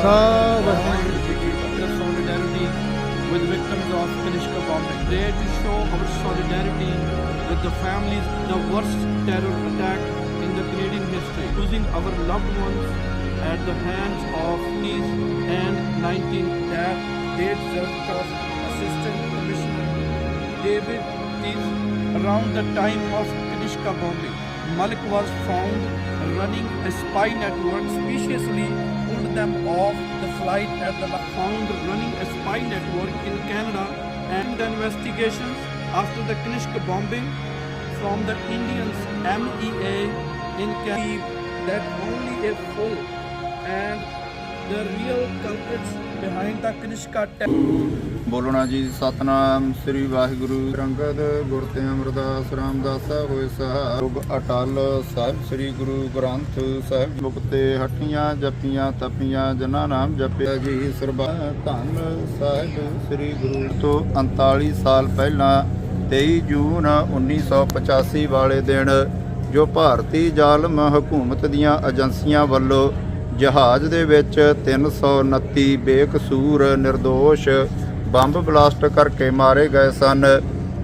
Solidarity with victims of Kanishka bombing. There to show our solidarity with the families, the worst terror attack in the Canadian history, losing our loved ones at the hands of these and 19 that Aid Zerka's Assistant Commissioner David Thies around the time of Kanishka bombing. Malik was found running a spy network speciously them off the flight at the found running a spy network in Canada and the investigations after the Kanishka bombing from the Indians MEA in Canada that only a full and the real culprits behind the Kanishka attack ਬੋਲਣਾ ਜੀ, ਸਤਨਾਮ ਸ੍ਰੀ ਵਾਹਿਗੁਰੂ। ਰੰਗਦ ਗੁਰ ਤੇ ਅਮਰਦਾਸ, ਰਾਮਦਾਸਾ ਹੋਏ ਸਹਾਬ ਅਟਲ ਸਾਹਿਬ ਸ੍ਰੀ ਗੁਰੂ ਗ੍ਰੰਥ ਸਾਹਿਬ। ਮੁਕਤੇ ਹੱਟੀਆਂ ਜਪੀਆਂ, ਤਪੀਆਂ ਜਨਾ ਨਾਮ ਜਪਿਆ ਜੀ ਸਰਬਾ ਧੰਨ ਸਾਹਿਬ ਸ੍ਰੀ ਗੁਰੂ। ਤੋਂ 39 ਸਾਲ ਪਹਿਲਾਂ 23 ਜੂਨ 1985 ਵਾਲੇ ਦਿਨ, ਜੋ ਭਾਰਤੀ ਜ਼ਾਲਮ ਹਕੂਮਤ ਦੀਆਂ ਏਜੰਸੀਆਂ ਵੱਲੋਂ ਜਹਾਜ਼ ਦੇ ਵਿੱਚ 329 ਬੇਕਸੂਰ નિર્ਦੋਸ਼ ਬੰਬ ਬਲਾਸਟ ਕਰਕੇ ਮਾਰੇ ਗਏ ਸਨ।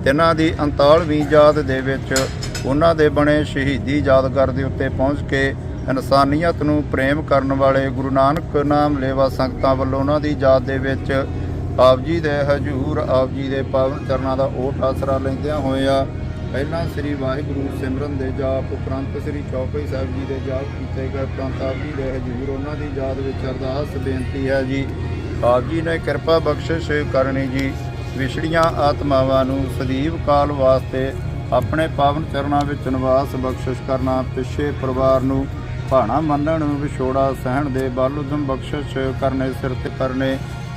ਤਿੰਨਾਂ ਦੀ 39ਵੀਂ ਯਾਦ ਦੇ ਵਿੱਚ ਉਹਨਾਂ ਦੇ ਬਣੇ ਸ਼ਹੀਦੀ ਯਾਦਗਾਰ ਦੇ ਉੱਤੇ ਪਹੁੰਚ ਕੇ ਇਨਸਾਨੀਅਤ ਨੂੰ ਪ੍ਰੇਮ ਕਰਨ ਵਾਲੇ ਗੁਰੂ ਨਾਨਕ ਨਾਮ ਲੇਵਾ ਸੰਗਤਾਂ ਵੱਲੋਂ ਉਹਨਾਂ ਦੀ ਯਾਦ ਦੇ ਵਿੱਚ ਆਪ ਜੀ ਦੇ ਹਜੂਰ, ਆਪ ਜੀ ਦੇ ਪਾਵਨ ਚਰਨਾਂ ਦਾ ਓਟ ਆਸਰਾ ਲੈਂਦਿਆਂ ਹੋਇਆ ਪਹਿਲਾਂ ਸ੍ਰੀ ਵਾਹਿਗੁਰੂ ਸਿਮਰਨ ਦੇ ਜਾਪ ਉਪਰੰਤ ਸ੍ਰੀ ਚੌਪਈ ਸਾਹਿਬ ਜੀ ਦੇ ਜਾਪ ਕੀਤੇ ਗਏ ਉਪਰੰਤ ਆਪ ਜੀ ਦੇ ਹਜੂਰ ਉਹਨਾਂ ਦੀ ਯਾਦ ਵਿੱਚ ਅਰਦਾਸ ਬੇਨਤੀ ਹੈ ਜੀ। ਆਪ ਜੀ ਨੇ ਕਿਰਪਾ ਬਖਸ਼ਿਸ਼ ਕਰਨੀ ਜੀ। ਵਿਛੜੀਆਂ ਆਤਮਾਵਾਂ ਨੂੰ ਸਦੀਵ ਕਾਲ ਵਾਸਤੇ ਆਪਣੇ ਪਾਵਨ ਚਰਨਾਂ ਵਿੱਚ ਨਿਵਾਸ ਬਖਸ਼ਿਸ਼ ਕਰਨਾ, ਪਿੱਛੇ ਪਰਿਵਾਰ ਨੂੰ ਭਾਣਾ ਮੰਨਣ, ਵਿਛੋੜਾ ਸਹਿਣ ਦੇ ਬਲ ਉਦਮ ਬਖਸ਼ਿਸ਼ ਕਰਨੇ, ਸਿਰ ਤੇ ਕਰਨੇ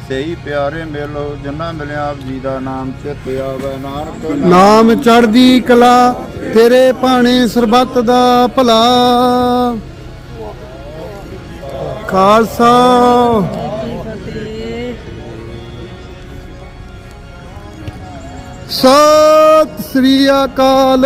ਸਹੀ ਪਿਆਰੇ ਮਿਲੋ ਜਿਨ੍ਹਾਂ ਮਿਲਿਆ ਆਪ ਜੀ ਦਾ ਨਾਮ ਚਿਤ ਆਵੇ। ਨਾਨਕ ਨਾਮ ਚੜ੍ਹਦੀ ਕਲਾ, ਤੇਰੇ ਭਾਣੇ ਸਰਬੱਤ ਦਾ ਭਲਾ। ਖਾਲਸਾ। ਸਤਿ ਸ੍ਰੀ ਅਕਾਲ।